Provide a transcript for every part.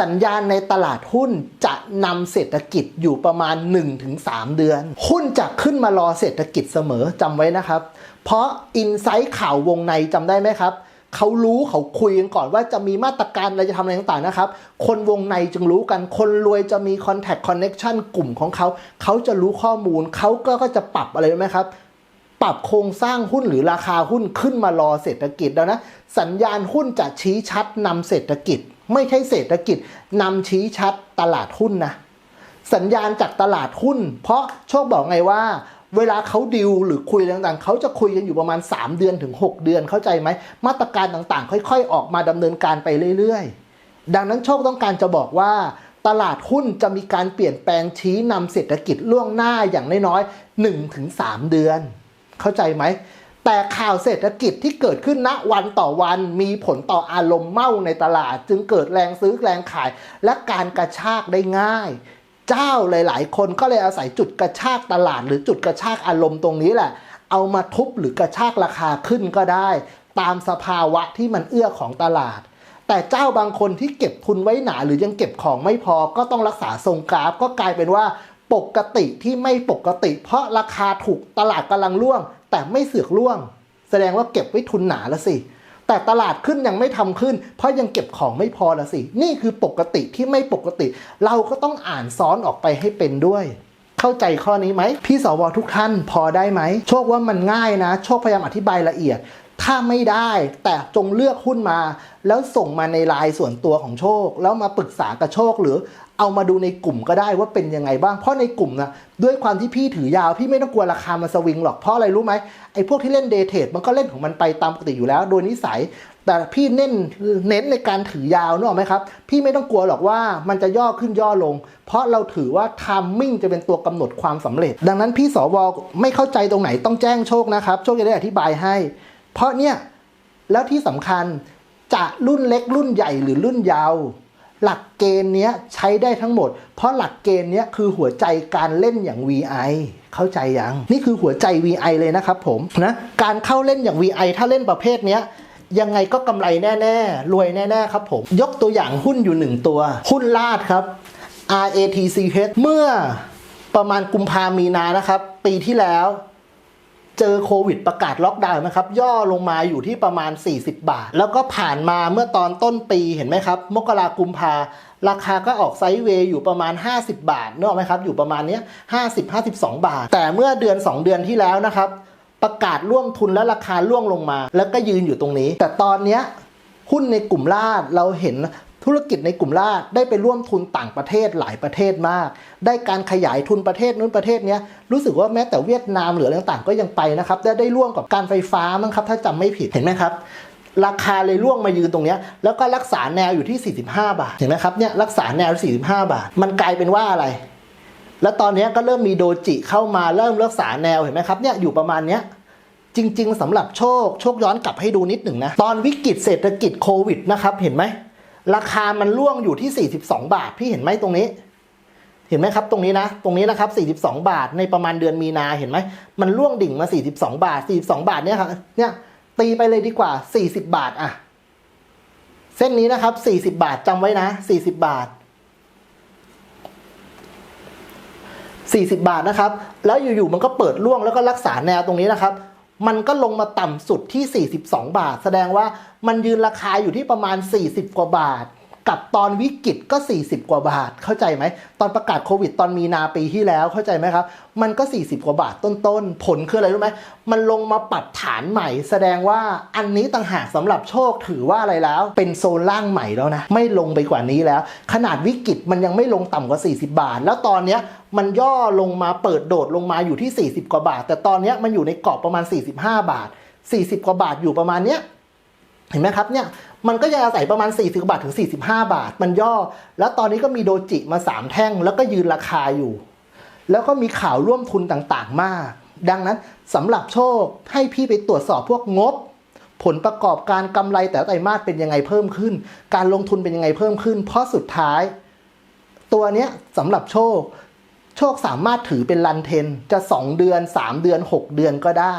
สัญญาณในตลาดหุ้นจะนำเศรษฐกิจอยู่ประมาณ 1-3 เดือน หุ้นจะขึ้นมารอเศรษฐกิจเสมอจำไว้นะครับ เพราะอินไซต์ข่าววงในจำได้ไหมครับเขารู้เขาคุยกันก่อนว่าจะมีมาตรการอะไรจะทำอะไรต่างๆนะครับ คนวงในจึงรู้กัน คนรวยจะมี Contact Connection กลุ่มของเขา เขาจะรู้ข้อมูล เขาก็ก็จะปรับอะไรไหมครับ ปรับโครงสร้างหุ้นหรือราคาหุ้นขึ้นมารอเศรษฐกิจแล้วนะ สัญญาณหุ้นจะชี้ชัดนำเศรษฐกิจ ไม่ใช่เศรษฐกิจนำชี้ชัดตลาดหุ้นนะสัญญาณจากตลาดหุ้น เพราะโชคบอกไงว่า เวลาเขาดิวหรือคุยต่างๆ เขาจะคุยกันอยู่ประมาณ 3 เดือนถึง 6 เดือนเข้าใจไหม มาตรการต่างๆ ค่อยๆ ออกมาดำเนินการไปเรื่อยๆ ดังนั้นโชคต้องการจะบอกว่า ตลาดหุ้นจะมีการเปลี่ยนแปลงชี้นำเศรษฐกิจล่วงหน้าอย่างน้อยๆ1-3 เดือน เข้าใจไหม แต่ข่าวเศรษฐกิจที่เกิดขึ้นณวันต่อวันมีผลต่ออารมณ์เมาในตลาด จึงเกิดแรงซื้อแรงขาย และการกระชากได้ง่าย เจ้าหลาย ๆ คนก็เลยอาศัยจุดกระชากตลาด หรือจุดกระชากอารมณ์ตรงนี้แหละ เอามาทุบหรือกระชากราคาขึ้นก็ได้ ตามสภาวะที่มันเอื้อของตลาด แต่เจ้าบางคนที่เก็บทุนไว้หนาหรือยังเก็บของไม่พอก็ต้องรักษาทรงกราฟก็กลายเป็นว่าปกติที่ไม่ปกติ เพราะราคาถูกตลาดกำลังร่วง แต่ไม่เสือกร่วง แสดงว่าเก็บไว้ทุนหนาละสิ แต่ตลาดขึ้นยังไม่ทำขึ้น เพราะยังเก็บของไม่พอละสิ นี่คือปกติที่ไม่ปกติ เราก็ต้องอ่านซ้อนออกไปให้เป็นด้วยเข้าใจข้อนี้ไหม พี่สวทุกท่านพอได้ไหม โชคว่ามันง่ายนะ โชคพยายามอธิบายละเอียด ถ้าไม่ได้แต่จงเลือกหุ้นมา แล้วส่งมาในไลน์ส่วนตัวของโชค แล้วมาปรึกษากับโชคหรือเอามาดูในกลุ่มก็ได้ว่าเป็นยังไงบ้าง เพราะในกลุ่มนะด้วยความที่พี่ถือยาว พี่ไม่ต้องกลัวราคามันสวิงหรอกเพราะอะไรรู้ไหมไอ้พวกที่เล่นเดเทรดมันก็เล่นของมันไปตามปกติอยู่แล้ว โดยนิสัย แต่พี่เน้นเน้นในการถือยาวนึกออกไหมครับ พี่ไม่ต้องกลัวหรอกว่ามันจะย่อขึ้นย่อลง เพราะเราถือว่าทามมิ่งจะเป็นตัวกำหนดความสำเร็จ ดังนั้นพี่สวไม่เข้าใจตรงไหนต้องแจ้งโชคนะครับโชคจะได้อธิบายให้ เพราะเนี่ยแล้วที่สำคัญจะรุ่นเล็กรุ่นใหญ่หรือรุ่นยาว หลักเกณฑ์เนี้ยใช้ได้ทั้งหมด เพราะหลักเกณฑ์เนี้ยคือหัวใจการเล่นอย่าง VI เข้าใจยัง นี่คือหัวใจ VI เลยนะครับผมนะการเข้าเล่นอย่าง VI ถ้าเล่นประเภทเนี้ยยังไงก็กำไรแน่ๆ รวยแน่ๆ ครับผม ยกตัวอย่างหุ้นอยู่หนึ่งตัว หุ้นลาดครับ RATCH เมื่อประมาณกุมภามีนานะครับ ปีที่แล้ว เจอโควิดประกาศล็อกดาวน์นะครับ ย่อลงมาอยู่ที่ประมาณ 40 บาท แล้วก็ผ่านมาเมื่อตอนต้นปีเห็นไหมครับ มกรากุมภาราคาก็ออกไซด์เวย์อยู่ประมาณ 50 บาทนึกออกไหมครับ อยู่ประมาณนี้ย50 52บาท แต่เมื่อเดือน 2 เดือนที่แล้วนะครับ ประกาศร่วมทุนและราคาร่วงลงมา แล้วก็ยืนอยู่ตรงนี้ แต่ตอนเนี้ยหุ้นในกลุ่มลาดเราเห็น ธุรกิจในกลุ่มลาดได้ไปร่วมทุนต่างประเทศหลายประเทศมาก ได้การขยายทุนประเทศนู้นประเทศนี้รู้สึกว่าแม้แต่เวียดนามหรืออะไรต่างๆก็ยังไปนะครับได้ได้ร่วมกับการไฟฟ้ามั้งครับ ถ้าจำไม่ผิดเห็นไหมครับราคาเลยร่วงมายืนตรงนี้ แล้วก็รักษาแนวอยู่ที่ 45 บาท เห็นไหมครับเนี่ยรักษาแนว 45 บาท มันกลายเป็นว่าอะไร แล้วตอนนี้ก็เริ่มมีโดจิเข้ามาเริ่มรักษาแนวเห็นไหมครับเนี่ยอยู่ประมาณเนี้ยจริง ๆสำหรับโชค โชคย้อนกลับให้ดูนิดหนึ่งนะ ตอนวิกฤตเศรษฐกิจโควิดนะครับ เห็นไหม ราคามันร่วงอยู่ที่ 42 บาท พี่เห็นไหมตรงนี้ เห็นไหมครับ ตรงนี้นะ ตรงนี้นะครับ 42 บาท ในประมาณเดือนมีนา เห็นไหม มันร่วงดิ่งมา 42 บาท 42 บาทเนี่ยครับ เนี่ย ตีไปเลยดีกว่า 40 บาทอะเส้นนี้นะครับ 40 บาทจำไว้นะ 40 บาท 40 บาทนะครับ แล้วอยู่ๆมันก็เปิดร่วงแล้วก็รักษาแนวตรงนี้นะครับ มันก็ลงมาต่ำสุดที่ 42 บาท แสดงว่ามันยืนราคาอยู่ที่ประมาณ 40 กว่าบาท กับตอนวิกฤตก็ 40 กว่าบาท เข้าใจไหม ตอนประกาศโควิด ตอนมีนาปีที่แล้วเข้าใจไหมครับ มันก็ 40 กว่าบาทต้นๆ ผลคืออะไรรู้ไหม มันลงมาปรับฐานใหม่ แสดงว่าอันนี้ต่างหากสำหรับโชคถือว่าอะไรแล้ว เป็นโซนล่างใหม่แล้วนะ ไม่ลงไปกว่านี้แล้ว ขนาดวิกฤตมันยังไม่ลงต่ำกว่า 40 บาท แล้วตอนเนี้ยมันย่อลงมาเปิดโดดลงมาอยู่ที่ 40 กว่าบาท แต่ตอนเนี้ยมันอยู่ในกรอบประมาณ 45 บาท 40 กว่าบาทอยู่ประมาณเนี้ยเห็นไหมครับเนี่ย มันก็ยังอาศัยประมาณ 40 บาทถึง 45 บาท มันย่อ แล้วตอนนี้ก็มีโดจิมา 3 แท่ง แล้วก็ยืนราคาอยู่ แล้วก็มีข่าวร่วมทุนต่างๆ มาก ดังนั้นสำหรับโชคให้พี่ไปตรวจสอบพวกงบ ผลประกอบการกำไรแต่ละไตรมาสเป็นยังไงเพิ่มขึ้น การลงทุนเป็นยังไงเพิ่มขึ้น เพราะสุดท้าย ตัวเนี้ยสำหรับโชคโชคสามารถถือเป็นรันเทน จะ 2 เดือน 3 เดือน 6 เดือนก็ได้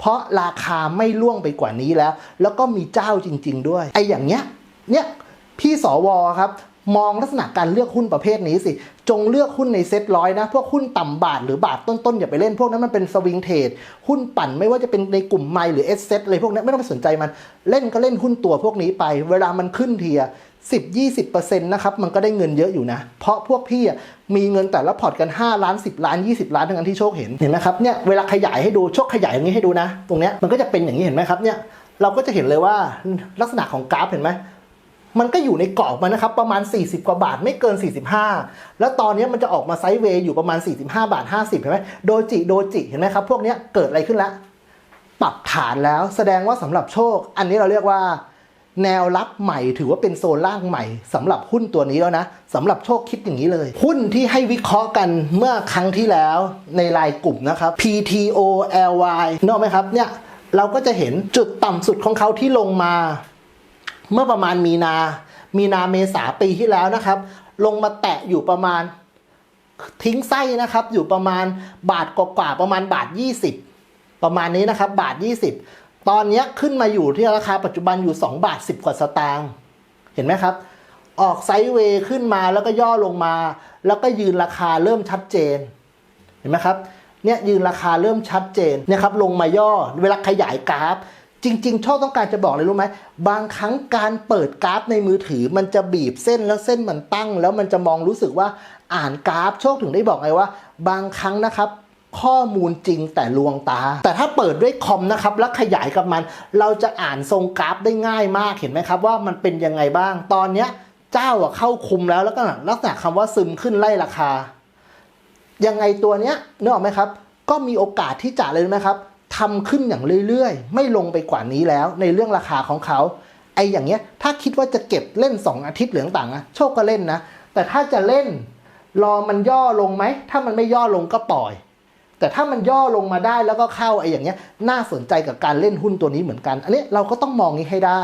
เพราะราคาไม่ล่วงไปกว่านี้แล้ว แล้วก็มีเจ้าจริง ๆ ด้วยไอ้อย่างเนี้ยเนี่ยพี่สวครับมองลักษณะการเลือกหุ้นประเภทนี้สิ จงเลือกหุ้นในเซ็ตร้อยนะ พวกหุ้นต่ำบาทหรือบาทต้น ๆ อย่าไปเล่นพวกนั้นมันเป็นสวิงเทรดหุ้นปั่นไม่ว่าจะเป็นในกลุ่มไมหรือเอสเซอะไรพวกนั้นไม่ต้องไปสนใจมัน เล่นก็เล่นหุ้นตัวพวกนี้ไป เวลามันขึ้นเทีย 10 20%นะครับมันก็ได้เงินเยอะอยู่นะ เพราะพวกพี่อะมีเงินแต่ละพอร์ตกัน 5 ล้าน 10 ล้าน 20 ล้านทั้งนั้นที่โชคเห็นเห็นไหมครับเนี่ยเวลาขยายให้ดูโชคขยายอย่างนี้ให้ดูนะ ตรงเนี้ยมันก็จะเป็นอย่างนี้เห็นไหมครับเนี่ยเราก็จะเห็นเลยว่าลักษณะของกราฟเห็นไหมมันก็อยู่ในกรอบมันนะครับประมาณ 40 กว่าบาทไม่เกิน 45 แล้วตอนนี้มันจะออกมาไซด์เวย์อยู่ประมาณ 45 บาท 50 เห็นไหมโดจิโดจิเห็นไหมครับพวกนี้เกิดอะไรขึ้นแล้วปรับฐานแล้วแสดงว่าสำหรับโชค อันนี้เราเรียกว่า แนวรับใหม่ถือว่าเป็นโซนล่างใหม่สำหรับหุ้นตัวนี้แล้วนะสำหรับโชคคิดอย่างนี้เลย หุ้นที่ให้วิเคราะห์กันเมื่อครั้งที่แล้วในรายกลุ่มนะครับ PTOLY นกออกไหมครับเนี่ยเราก็จะเห็นจุดต่ำสุดของเขาที่ลงมา เมื่อประมาณมีนา มีนาเมษาปีที่แล้วนะครับ ลงมาแตะอยู่ประมาณทิ้งไส้นะครับ อยู่ประมาณบาทกว่าๆประมาณบาท 20 ประมาณนี้นะครับ บาท 20 ตอนนี้ขึ้นมาอยู่ที่ราคาปัจจุบันอยู่ 2 บาท 10 กว่าสตางค์เห็นไหมครับ ออกไซด์เวย์ขึ้นมาแล้วก็ย่อลงมา แล้วก็ยืนราคาเริ่มชัดเจน เห็นไหมครับเนี่ยยืนราคาเริ่มชัดเจนนี่ยครับลงมาย่อเวลาขยายกราฟ จริงๆโชคต้องการจะบอกเลยรู้ไหมบางครั้งการเปิดกราฟในมือถือ มันจะบีบเส้นแล้วเส้นมันตั้ง แล้วมันจะมองรู้สึกว่าอ่านกราฟโชคถึงได้บอกไงว่า บางครั้งนะครับ ข้อมูลจริงแต่ลวงตา แต่ถ้าเปิดด้วยคอมนะครับแล้วขยายกับมัน เราจะอ่านทรงกราฟได้ง่ายมากเห็นไหมครับว่ามันเป็นยังไงบ้าง ตอนเนี้ยเจ้าเข้าคุมแล้วแล้วก็ลักษณะคำว่าซึมขึ้นไล่ราคา ยังไงตัวเนี้ยนึกออกไหมครับ ก็มีโอกาสที่จะเลยไหมครับทำขึ้นอย่างเรื่อยๆ ไม่ลงไปกว่านี้แล้วในเรื่องราคาของเขาไอ้อย่างเงี้ยถ้าคิดว่าจะเก็บเล่น 2 อาทิตย์เหลืองต่างๆอะโชคก็เล่นนะ แต่ถ้าจะเล่นรอมันย่อลงไหม ถ้ามันไม่ย่อลงก็ปล่อย แต่ถ้ามันย่อลงมาได้แล้วก็เข้าไอ้อย่างเงี้ยน่าสนใจกับการเล่นหุ้นตัวนี้เหมือนกัน อันนี้เราก็ต้องมองนี้ให้ได้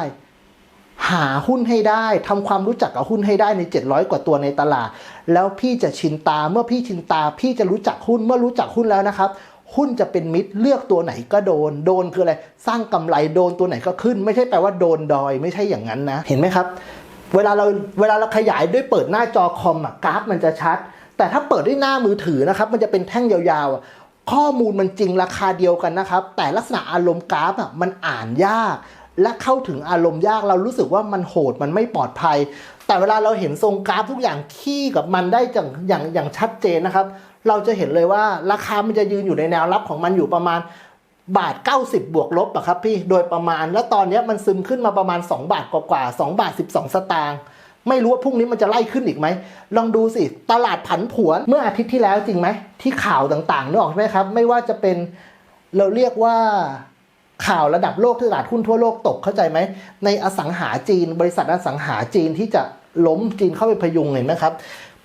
หาหุ้นให้ได้ทำความรู้จักกับหุ้นให้ได้ใน 700 กว่าตัวในตลาด แล้วพี่จะชินตาเมื่อพี่ชินตา พี่จะรู้จักหุ้นเมื่อรู้จักหุ้นแล้วนะครับหุ้นจะเป็นมิตรเลือกตัวไหนก็โดน โดนคืออะไร สร้างกำไรโดนตัวไหนก็ขึ้น ไม่ใช่แปลว่าโดนดอยไม่ใช่อย่างนั้นนะ เห็นไหมครับ เวลาเราเวลาเราขยายด้วยเปิดหน้าจอคอมอะกราฟมันจะชัด แต่ถ้าเปิดด้วยหน้ามือถือนะครับ มันจะเป็นแท่งยาวๆ ข้อมูลมันจริงราคาเดียวกันนะครับ แต่ลักษณะอารมณ์กราฟอะมันอ่านยาก และเข้าถึงอารมณ์ยากเรารู้สึกว่ามันโหดมันไม่ปลอดภัย แต่เวลาเราเห็นทรงกราฟทุกอย่างขี้กับมันได้อย่างอย่างอย่างชัดเจนนะครับ เราจะเห็นเลยว่าราคามันจะยืนอยู่ในแนวรับของมันอยู่ประมาณบาท 90 บวกลบอะครับพี่โดยประมาณแล้วตอนนี้มันซึมขึ้นมาประมาณ 2 บาทกว่าๆ2บาท 12 สตางค์ ไม่รู้ว่าพรุ่งนี้มันจะไล่ขึ้นอีกไหม ลองดูสิ ตลาดผันผวนเมื่ออาทิตย์ที่แล้วจริงไหม ที่ข่าวต่างๆนึกออกใช่ไหมครับ ไม่ว่าจะเป็นเราเรียกว่าข่าวระดับโลกที่ตลาดหุ้นทั่วโลกตกเข้าใจไหม ในอสังหาจีน บริษัทอสังหาจีนที่จะล้มจีนเข้าไปพยุงเห็นไหมครับ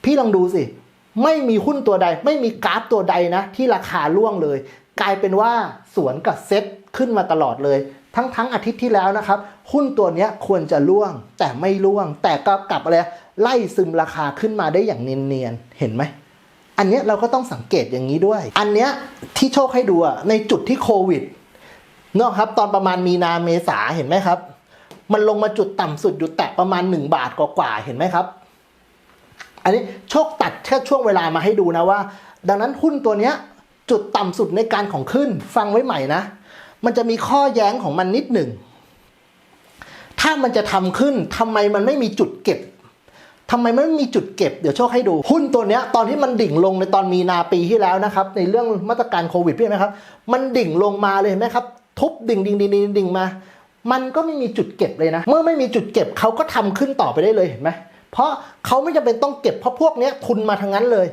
พี่ลองดูสิ ไม่มีหุ้นตัวใด ไม่มีกราฟตัวใดนะ ที่ราคาร่วงเลย กลายเป็นว่าสวนกับเซ็ตขึ้นมาตลอดเลย ทั้งทั้งอาทิตย์ที่แล้วนะครับ หุ้นตัวนี้ควรจะร่วง แต่ไม่ร่วง แต่ก็กลับอะไรไล่ซึมราคาขึ้นมาได้อย่างเนียนๆเห็นไหมอันนี้เราก็ต้องสังเกตอย่างนี้ด้วย อันเนี้ยที่โชคให้ดูอะในจุดที่โควิดเนาะครับ ตอนประมาณมีนาเมษาเห็นไหมครับ มันลงมาจุดต่ำสุดอยู่แตะประมาณ 1 บาทกว่าๆเห็นไหมครับ อันนี้โชคตัดแค่ช่วงเวลามาให้ดูนะว่า ดังนั้นหุ้นตัวเนี้ยจุดต่ำสุดในการของขึ้นฟังไว้ใหม่นะ มันจะมีข้อแย้งของมันนิดหนึ่ง ถ้ามันจะทำขึ้นทำไมมันไม่มีจุดเก็บทำไมไม่มีจุดเก็บ เดี๋ยวโชคให้ดู หุ้นตัวเนี้ยตอนที่มันดิ่งลงในตอนมีนาปีที่แล้วนะครับ ในเรื่องมาตรการโควิดพี่เห็นไหมครับ มันดิ่งลงมาเลยเห็นไหมครับ ทุบดิ่งดิ่งดิ่งดิ่งดิ่งมา มันก็ไม่มีจุดเก็บเลยนะ เมื่อไม่มีจุดเก็บเขาก็ทำขึ้นต่อไปได้เลยเห็นไหมเพราะเขาไม่จำเป็นต้องเก็บเพราะพวกเนี้ยทุนมาทางนั้นเลย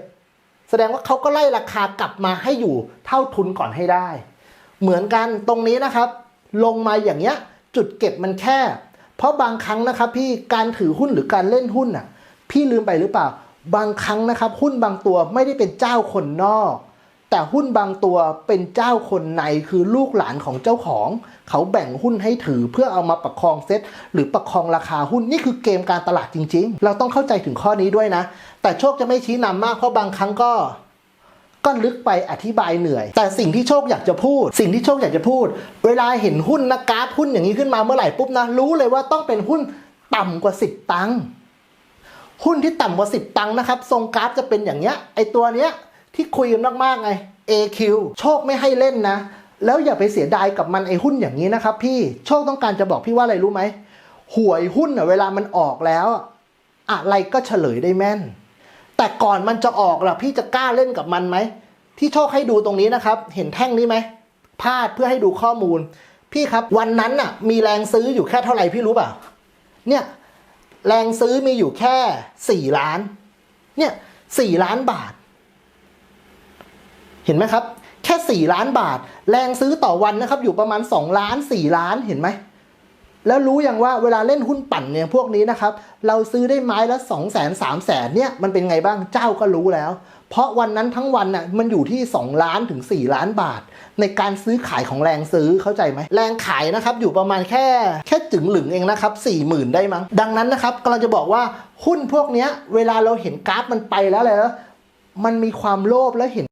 แสดงว่าเขาก็ไล่ราคากลับมาให้อยู่เท่าทุนก่อนให้ได้ เหมือนกันตรงนี้นะครับ ลงมาอย่างเงี้ยจุดเก็บมันแคบเพราะบางครั้งนะครับพี่การถือหุ้นหรือการเล่นหุ้นอะพี่ลืมไปหรือเปล่า บางครั้งนะครับ หุ้นบางตัวไม่ได้เป็นเจ้าคนนอก แต่หุ้นบางตัวเป็นเจ้าคนในคือลูกหลานของเจ้าของ เขาแบ่งหุ้นให้ถือเพื่อเอามาประคองเซ็ตหรือประคองราคาหุ้นนี่คือเกมการตลาดจริง ๆ เราต้องเข้าใจถึงข้อนี้ด้วยนะ แต่โชคจะไม่ชี้นำมากเพราะบางครั้งก็ ก็ลึกไปอธิบายเหนื่อย แต่สิ่งที่โชคอยากจะพูด สิ่งที่โชคอยากจะพูด เวลาเห็นหุ้นนะกราฟหุ้นอย่างนี้ขึ้นมาเมื่อไหร่ปุ๊บนะรู้เลยว่าต้องเป็นหุ้นต่ำกว่า 10 ตังค์หุ้นที่ต่ำกว่า 10 ตังค์นะครับ ทรงกราฟจะเป็นอย่างเงี้ยไอตัวเนี้ยที่คุยกันมากๆไง AQ โชคไม่ให้เล่นนะ แล้วอย่าไปเสียดายกับมันไอหุ้นอย่างนี้นะครับ พี่โชคต้องการจะบอกพี่ว่าอะไรรู้ไหมหวยหุ้นอะเวลามันออกแล้ว อะไรก็เฉลยได้แม่น แต่ก่อนมันจะออกล่ะพี่จะกล้าเล่นกับมันไหม ที่โชคให้ดูตรงนี้นะครับ เห็นแท่งนี้ไหมพาดเพื่อให้ดูข้อมูล พี่ครับวันนั้นน่ะ มีแรงซื้ออยู่แค่เท่าไหร่พี่รู้เปล่า เนี่ยแรงซื้อมีอยู่แค่สี่ล้าน เนี่ยสี่ล้านบาท เห็นไหมครับ แค่สี่ล้านบาท แรงซื้อต่อวันนะครับ อยู่ประมาณสองล้านสี่ล้านเห็นไหม แล้วรู้อย่างว่าเวลาเล่นหุ้นปั่นเนี่ยพวกนี้นะครับ เราซื้อได้ไม้ละ 2 0 0 0 0 0 3 0 0แสนเนี่ยมันเป็นไงบ้างเจ้าก็รู้แล้ว เพราะวันนั้นทั้งวันน่ะมันอยู่ที่ 2 ล้านถึง 4 ล้านบาท ในการซื้อขายของแรงซื้อเข้าใจไหมแรงขายนะครับอยู่ประมาณแค่แค่จึงหลึงเองนะครับ4 0,000 ได้มั้งดังนั้นนะครับกำลังจะบอกว่าหุ้นพวกนี้เวลาเราเห็นกราฟมันไปแล้วอะไรแล้วมันมีความโลภแล้วเห็น